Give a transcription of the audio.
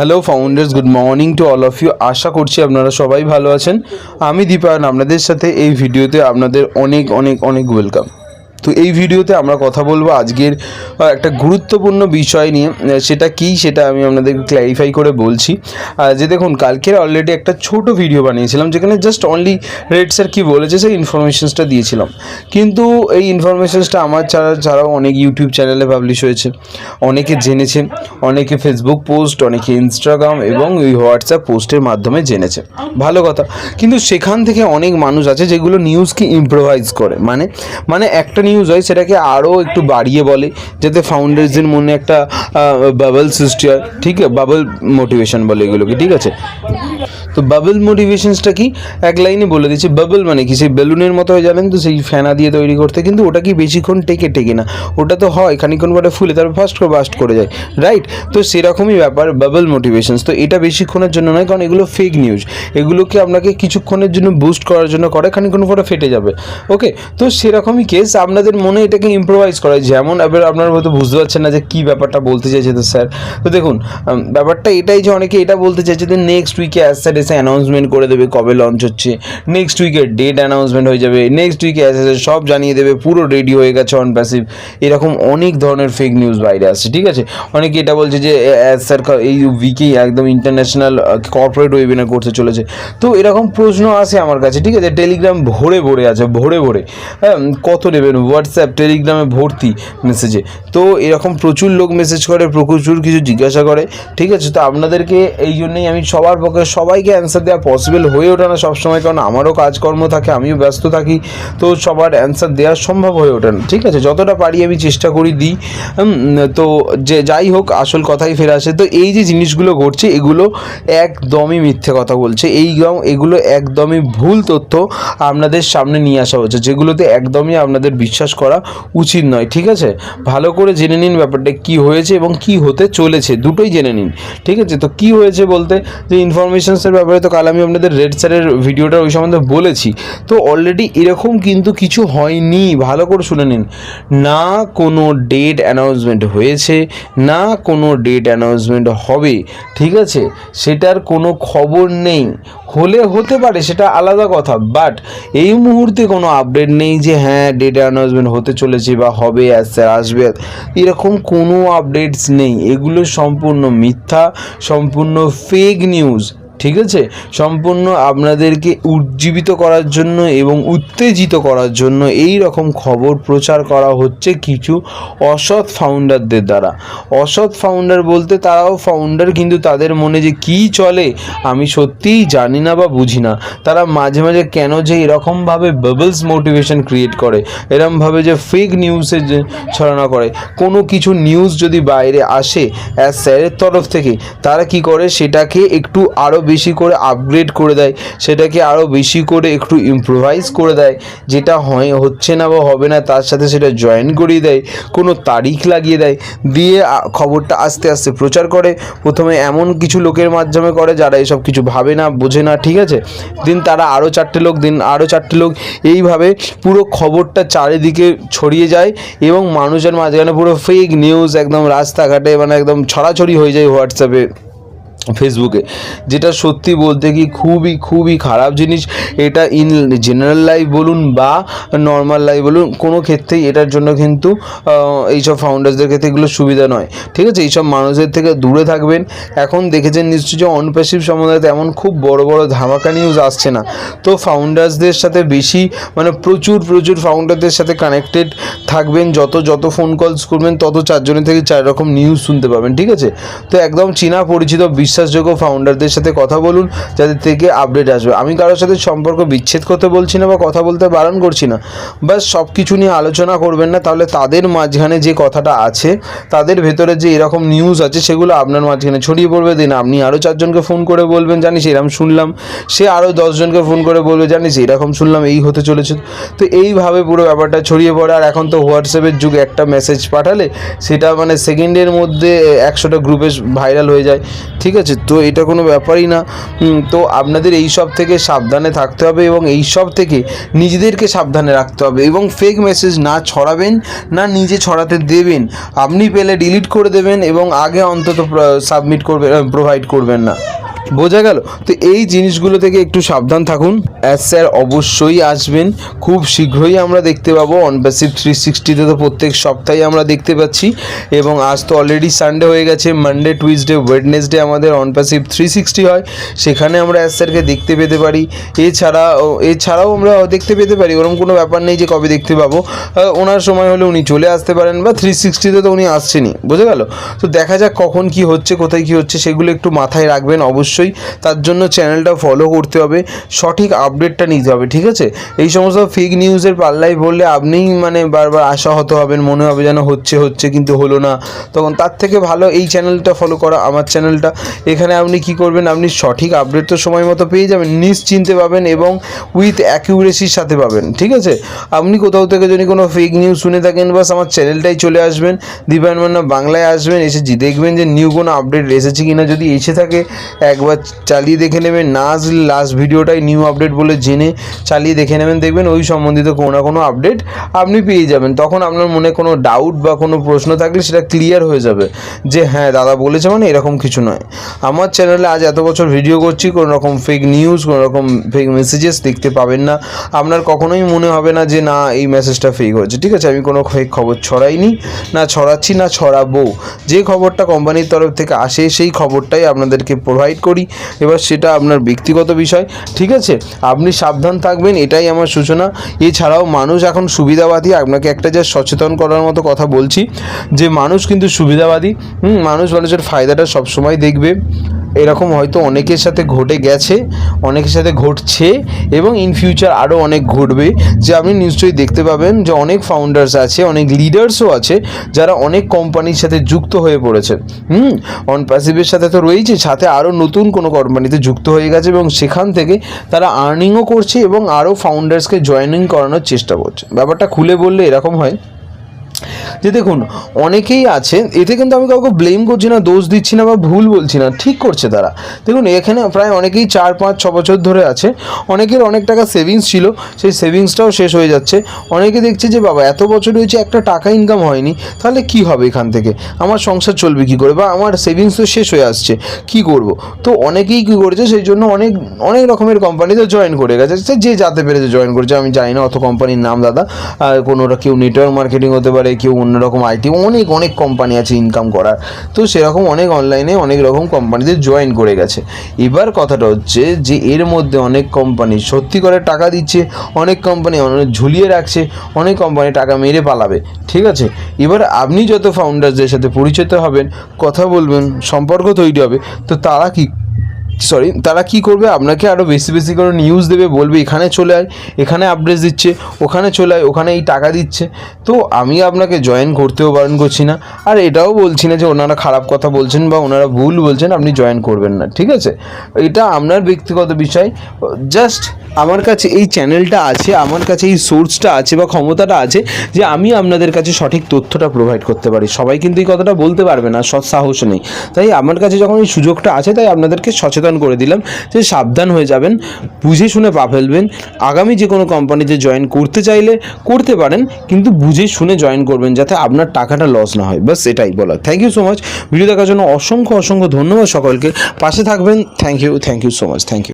Hello founders good morning to all of you আশা করছি আপনারা সবাই ভালো আছেন। আমি দীপায়ন আপনাদের সাথে এই ভিডিওতে আপনাদের অনেক অনেক অনেক ওয়েলকাম তো এই ভিডিওতে আমরা কথা বলব আজকের একটা গুরুত্বপূর্ণ বিষয় নিয়ে সেটা কি সেটা আমি আপনাদের ক্ল্যারিফাই করে বলছি। যে দেখুন, কালকের অলরেডি একটা ছোট ভিডিও বানিয়েছিলাম, যেখানে জাস্ট অনলি রেড স্যার কী বলেছে সেই ইনফরমেশনসটা দিয়েছিলাম। কিন্তু এই ইনফরমেশনসটা আমার ছাড়া, ছাড়াও অনেক ইউটিউব চ্যানেলে পাবলিশ হয়েছে, অনেকে জেনেছে, অনেকে ফেসবুক পোস্ট অনেকে ইনস্টাগ্রাম এবং ওই হোয়াটসঅ্যাপ পোস্টের মাধ্যমে জেনেছে। ভালো কথা। কিন্তু সেখান থেকে অনেক মানুষ আছে যেগুলো নিউজকে ইম্প্রোভাইজ করে। মানে মানে একটা নিউজ হয়, সেটাকে আরও একটু বাড়িয়ে বলে, যাতে ফাউন্ডার্সদের মনে একটা বাবল সৃষ্টি হয়। ঠিক আছে? বাবল মোটিভেশন বলে এগুলোকে, ঠিক আছে? তো বাবল মোটিভেশনসটা কি? এক লাইনে বলে দিচ্ছে। বাবল মানে কি? সেই বেলুনের মতো হয়, জানেন তো? সেই ফেনা দিয়ে তৈরি করতে। কিন্তু ওটা কি বেশিক্ষণ টেকে টেকে না? ওটা তো হয় খানিক্ষণ পরে ফুলে, তারপর ফার্স্ট করে বাস্ট করে যায়। রাইট তো সেরকমই ব্যাপার বাবল মোটিভেশনস তো এটা বেশিক্ষণের জন্য নয়, কারণ এগুলো ফেক নিউজ এগুলোকে আপনাকে কিছুক্ষণের জন্য বুস্ট করার জন্য করে খানিক্ষণ পরে ফেটে যাবে। ওকে তো সেরকমই কেস আপনাদের মনে এটাকে ইম্প্রোভাইজ করা যেমন এবার আপনারা হয়তো বুঝতে পারছেন না যে কী ব্যাপারটা বলতে চাইছে তো স্যার। তো দেখুন ব্যাপারটা এটাই যে অনেকে এটা বলতে চাইছে যে নেক্সট উইকে অ্যাজ স্যার এসে অ্যানাউন্সমেন্ট করে দেবে কবে লঞ্চ হচ্ছে। নেক্সট উইকের ডেট অ্যানাউন্সমেন্ট হয়ে যাবে। নেক্সট উইকে অ্যাজ সব জানিয়ে দেবে, পুরো রেডি হয়ে গেছে অন প্যাসিভ এরকম অনেক ধরনের ফেক নিউজ বাইরে আসছে, ঠিক আছে? অনেকে এটা বলছে যে অ্যাজ স্যার এই উইকেই একদম ইন্টারন্যাশনাল কর্পোরেট ওয়েবিনার করতে চলেছে। তো এরকম প্রশ্ন আসে আমার কাছে, ঠিক আছে? টেলিগ্রাম ভরে ভরে আছে, ভরে ভরে। হ্যাঁ কত নেবেন? হোয়াটসঅ্যাপ টেলিগ্রামে ভর্তি মেসেজে তো এরকম প্রচুর লোক মেসেজ করে, প্রচুর কিছু জিজ্ঞাসা করে, ঠিক আছে? তো আপনাদেরকে এই জন্যই আমি সবার পক্ষে সবাইকে অ্যান্সার দেওয়া পসিবল হয়ে ওঠে না সবসময়, কারণ আমারও কাজকর্ম থাকে, আমিও ব্যস্ত থাকি, তো সবার অ্যান্সার দেওয়া সম্ভব হয়ে ওঠে না, ঠিক আছে? যতটা পারি আমি চেষ্টা করি দিই তো যে যাই হোক, আসল কথাই ফেরে আসে। তো এই যে জিনিসগুলো ঘটছে, এগুলো একদমই মিথ্যে কথা বলছে। এই এগুলো একদমই ভুল তথ্য আপনাদের সামনে নিয়ে আসা হচ্ছে, যেগুলোতে একদমই আপনাদের বিশ্বাস করা উচিত নয়, ঠিক আছে? ভালো করে জেনে নিন ব্যাপারটা কি হয়েছে এবং কি হতে চলেছে, দুটোই জেনে নিন, ঠিক আছে? তো কি হয়েছে বলতে, যে ইনফরমেশনসের ব্যাপারে তো কাল আমি আপনাদের রেড স্যারের ভিডিওটা ওই সম্বন্ধে বলেছি। তো অলরেডি এরকম কিন্তু কিছু হয়নি, ভালো করে শুনে নিন। না কোনো ডেট অ্যানাউন্সমেন্ট হয়েছে, না কোনো ডেট অ্যানাউন্সমেন্ট হবে, ঠিক আছে? সেটার কোনো খবর নেই। হলে হতে পারে, সেটা আলাদা কথা বাট এই মুহূর্তে কোনো আপডেট নেই যে হ্যাঁ ডেট অ্যানাউন্সমেন্ট হতে চলেছে বা হবে স্যার আসবে এরকম কোনো আপডেটস নেই। এগুলো সম্পূর্ণ মিথ্যা, সম্পূর্ণ ফেক নিউজ ঠিক আছে? সম্পূর্ণ আপনাদেরকে উজ্জীবিত করার জন্য এবং উত্তেজিত করার জন্য এই রকম খবর প্রচার করা হচ্ছে কিছু অসৎ ফাউন্ডারদের দ্বারা। অসৎ ফাউন্ডার বলতে তারাও ফাউন্ডার কিন্তু তাদের মনে যে কী চলে, আমি সত্যিই জানি না বা বুঝি না। তারা মাঝে মাঝে কেন যে এরকমভাবে বাবলস মোটিভেশন ক্রিয়েট করে, এরমভাবে যে ফেক নিউজে ছড়ানো করে। কোনো কিছু নিউজ যদি বাইরে আসে অ্যাজ স্যারের তরফ থেকে, তারা কি করে? সেটাকে একটু আরও বেশি করে আপগ্রেড করে দেয়, সেটাকে আরও বেশি করে একটু ইম্প্রোভাইজ করে দেয়, যেটা হয়, হচ্ছে না বা হবে না, তার সাথে সেটা জয়েন করিয়ে দেয়, কোনো তারিখ লাগিয়ে দেয়, দিয়ে খবরটা আস্তে আস্তে প্রচার করে। প্রথমে এমন কিছু লোকের মাধ্যমে করে যারা এসব কিছু ভাবে না, বোঝে না, ঠিক আছে? দিন তারা আরও চারটে লোক, দিন আরও চারটে লোক, এইভাবে পুরো খবরটা চারিদিকে ছড়িয়ে যায় এবং মানুষের মাঝখানে পুরো ফেক নিউজ একদম রাস্তাঘাটে মানে একদম ছড়াছড়ি হয়ে যায় হোয়াটসঅ্যাপে ফেসবুকে যেটা সত্যি বলতে কি খুবই খুবই খারাপ জিনিস, এটা ইন জেনারেল লাইফ বলুন বা নর্মাল লাইফ বলুন, কোনো ক্ষেত্রেই এটার জন্য কিন্তু এইসব ফাউন্ডার্সদের ক্ষেত্রে এগুলো সুবিধা নয়। ঠিক আছে? এইসব মানুষের থেকে দূরে থাকবেন। এখন দেখেছেন নিশ্চয়ই যে অনপ্যাসিভ সম্বন্ধে তেমন খুব বড় বড় ধামাকা নিউজ আসছে না। তো ফাউন্ডার্সদের সাথে বেশি মানে প্রচুর প্রচুর ফাউন্ডারদের সাথে কানেক্টেড থাকবেন। যত যত ফোন কলস করবেন, তত চারজনের থেকে চার রকম নিউজ শুনতে পাবেন। ঠিক আছে? তো একদম চেনা পরিচিত বিশ্বাসযোগ্য ফাউন্ডারদের সাথে কথা বলুন, যাদের থেকে আপডেট আসবে। আমি কারোর সাথে সম্পর্ক বিচ্ছেদ করতে বলছি না বা কথা বলতে বারণ করছি না। বাস সব কিছু নিয়ে আলোচনা করবেন না, তাহলে তাদের মাঝখানে যে কথাটা আছে, তাদের ভেতরে যে এরকম নিউজ আছে, সেগুলো আপনার মাঝখানে ছড়িয়ে পড়বে। দিন আপনি আরও চারজনকে ফোন করে বলবেন, জানিস এরকম শুনলাম, সে আরও দশজনকে ফোন করে বলবে, জানিস এরকম শুনলাম, এই হতে চলেছে। তো এইভাবে পুরো ব্যাপারটা ছড়িয়ে পড়ে, আর এখন তো হোয়াটসঅ্যাপের যুগে একটা মেসেজ পাঠালে, সেটা মানে সেকেন্ডের মধ্যে একশোটা গ্রুপে ভাইরাল হয়ে যায়। ঠিক আছে আছে, তো এটা কোনো ব্যাপারই না। তো আপনাদের এই সব থেকে সাবধানে থাকতে হবে এবং এই সব থেকে নিজেদেরকে সাবধানে রাখতে হবে এবং ফেক মেসেজ না ছড়াবেন, না নিজে ছড়াতে দেবেন। আপনি পেলে ডিলিট করে দেবেন এবং আগে অন্তত সাবমিট করবেন প্রোভাইড করবেন না। বোঝা গেল। তো এই জিনিসগুলো থেকে একটু সাবধান থাকুন। অ্যাজ স্যার অবশ্যই আসবেন। খুব শীঘ্রই আমরা দেখতে পাবো। অনপ্যাসিভ থ্রি সিক্সটিতে তো প্রত্যেক সপ্তাহে আমরা দেখতে পাচ্ছি। এবং আজ তো অলরেডি সানডে হয়ে গেছে। মানডে টুইসডে ওয়েডনেসডে আমাদের অনপ্যাসিভ থ্রি সিক্সটি হয়। সেখানে আমরা অ্যাজ স্যারকে দেখতে পেতে পারি। এছাড়া এছাড়াও আমরা দেখতে পেতে পারি। ওরকম কোনো ব্যাপার নেই যে কবে দেখতে পাবো। ওনার সময় হলে উনি চলে আসতে পারেন বা থ্রি সিক্সটিতে তো উনি আসছেনই। বোঝা গেল? তো দেখা যাক কখন কি হচ্ছে, কোথায় কি হচ্ছে, সেগুলো একটু মাথায় রাখবেন। অবশ্যই তার জন্য চ্যানেলটা ফলো করতে হবে, সঠিক আপডেটটা নিতে হবে, ঠিক আছে? এই সমস্ত ফেক নিউজের পাল্লাই বললে আপনিই মানে বারবার আশাহত হবেন, মনে হবে যেন হচ্ছে হচ্ছে, কিন্তু হলো না। তখন তার থেকে ভালো এই চ্যানেলটা ফলো করা, আমার চ্যানেলটা এখানে আপনি কি করবেন, আপনি সঠিক আপডেট তো সময় মতো পেয়ে যাবেন, নিশ্চিন্তে পাবেন এবং উইথ অ্যাকিউরেসির সাথে পাবেন, ঠিক আছে? আপনি কোথাও থেকে যদি কোনো ফেক নিউজ শুনে থাকেন, বাস আমার চ্যানেলটাই চলে আসবেন দিবায়ন মান্না বাংলায় আসবেন, এসে দেখবেন যে নিউ কোনো আপডেট এসেছে কিনা, যদি এসে থাকে একবার চালিয়ে দেখে নেবেন। না আসলে লাস্ট ভিডিওটাই নিউ আপডেট বলে জেনে চালিয়ে দেখে নেবেন। দেখবেন ওই সম্বন্ধিত কোনো না কোনো আপডেট আপনি পেয়ে যাবেন। তখন আপনার মনে কোনো ডাউট বা কোনো প্রশ্ন থাকলে সেটা ক্লিয়ার হয়ে যাবে যে হ্যাঁ দাদা বলেছে মানে এরকম কিছু নয়। আমার চ্যানেলে আজ এত বছর ভিডিও করছি, কোনো রকম ফেক নিউজ কোনো রকম ফেক মেসেজেস দেখতে পাবেন না। আপনার কখনোই মনে হবে না যে, না, এই মেসেজটা ফেক হয়েছে। ঠিক আছে, আমি কোনো ফেক খবর ছড়াইনি, না ছড়াচ্ছি, না ছড়াবো। যে খবরটা কোম্পানির তরফ থেকে আসে, সেই খবরটাই আপনাদেরকে প্রোভাইড করি। এবার সেটা আপনার ব্যক্তিগত বিষয়, ঠিক আছে? আপনি সাবধান থাকবেন, এটাই আমার সূচনা। এছাড়াও মানুষ এখন সুবিধাবাদী, আপনাকে একটা যা সচেতন করার মতো কথা বলছি, যে মানুষ কিন্তু সুবিধাবাদী মানুষ মানুষের ফায়দাটা সবসময় দেখবে। এরকম হয়তো অনেকের সাথে ঘটে গেছে, অনেকের সাথে ঘটছে এবং ইন ফিউচার আরও অনেক ঘটবে। যে আপনি নিশ্চয়ই দেখতে পাবেন যে অনেক ফাউন্ডার্স আছে, অনেক লিডার্সও আছে যারা অনেক কোম্পানির সাথে যুক্ত হয়ে পড়েছে। হুম? অন প্যাসিভের সাথে তো রয়েছে, সাথে আরও নতুন কোনো কোম্পানিতে যুক্ত হয়ে গেছে এবং সেখান থেকে তারা আর্নিংও করছে এবং আরও ফাউন্ডার্সকে জয়েনিং করানোর চেষ্টা করছে। ব্যাপারটা খুলে বললে এরকম হয়। যে দেখুন, অনেকেই আছে এতে কিন্তু আমি কাউকে ব্লেম করছি না, দোষ দিচ্ছি না বা ভুল বলছি না, ঠিক করছে তারা। দেখুন, এখানে প্রায় অনেকেই চার, পাঁচ, ছ বছর ধরে আছে। অনেকের অনেক টাকা সেভিংস ছিল, সেই সেভিংসটাও শেষ হয়ে যাচ্ছে। অনেকে দেখছে যে, বাবা, এত বছর হয়েছে, একটা টাকা ইনকাম হয়নি, তাহলে কি হবে এখান থেকে? আমার সংসার চলবে কি করে? বা আমার সেভিংস তো শেষ হয়ে আসছে, কি করব? তো অনেকেই কী করেছে, সেই জন্য অনেক অনেক রকমের কোম্পানিতে জয়েন করে গেছে। যে যাতে পেরেছে জয়েন করেছে, আমি জানি না অত কোম্পানির নাম, দাদা, আর কোনো কেউ নেটওয়ার্ক মার্কেটিং হতে পারে কেউ অন্যরকম আইটি অনেক অনেক কোম্পানি আছে ইনকাম করার। তো সেরকম অনেক অনলাইনে অনেক রকম কোম্পানিতে জয়েন করে গেছে। এবার কথাটা হচ্ছে যে এর মধ্যে অনেক কোম্পানি সত্যি করে টাকা দিচ্ছে, অনেক কোম্পানি ঝুলিয়ে রাখছে, অনেক কোম্পানি টাকা মেরে পালাবে, ঠিক আছে? এবার আপনি যত ফাউন্ডারদের সাথে পরিচিত হবেন, কথা বলবেন, সম্পর্ক তৈরি হবে, তো তারা কি সরি তারা কি করবে? আপনাকে আরও বেশি বেশি করে নিউজ দেবে, বলবে, এখানে চলে আয়, এখানে আপডেট দিচ্ছে, ওখানে চলে আয়, ওখানে এই টাকা দিচ্ছে। তো আমি আপনাকে জয়েন করতেও বারণ করছি না। আর এটাও বলছি না যে ওনারা খারাপ কথা বলছেন বা ওনারা ভুল বলছেন, আপনি জয়েন করবেন না, ঠিক আছে? এটা আপনার ব্যক্তিগত বিষয়। জাস্ট আমার কাছে এই চ্যানেলটা আছে, আমার কাছে এই সোর্সটা আছে বা ক্ষমতাটা আছে যে আমি আপনাদের কাছে সঠিক তথ্যটা প্রোভাইড করতে পারি। সবাই কিন্তু এই কথাটা বলতে পারবে না, সৎ সাহস নেই। তাই আমার কাছে যখন এই সুযোগটা আছে, তাই আপনাদেরকে সচেতন করে দিলাম যে সাবধান হয়ে যাবেন, বুঝে শুনে পা ফেলবেন। আগামী যে কোনো কোম্পানিতে জয়েন করতে চাইলে করতে পারেন, কিন্তু বুঝে শুনে জয়েন করবেন যাতে আপনার টাকাটা লস না হয়। বাস এটাই বলা thank you so much video দেখার জন্য অসংখ্য অসংখ্য ধন্যবাদ সকলকে। পাশে থাকবেন। Thank you thank you so much thank you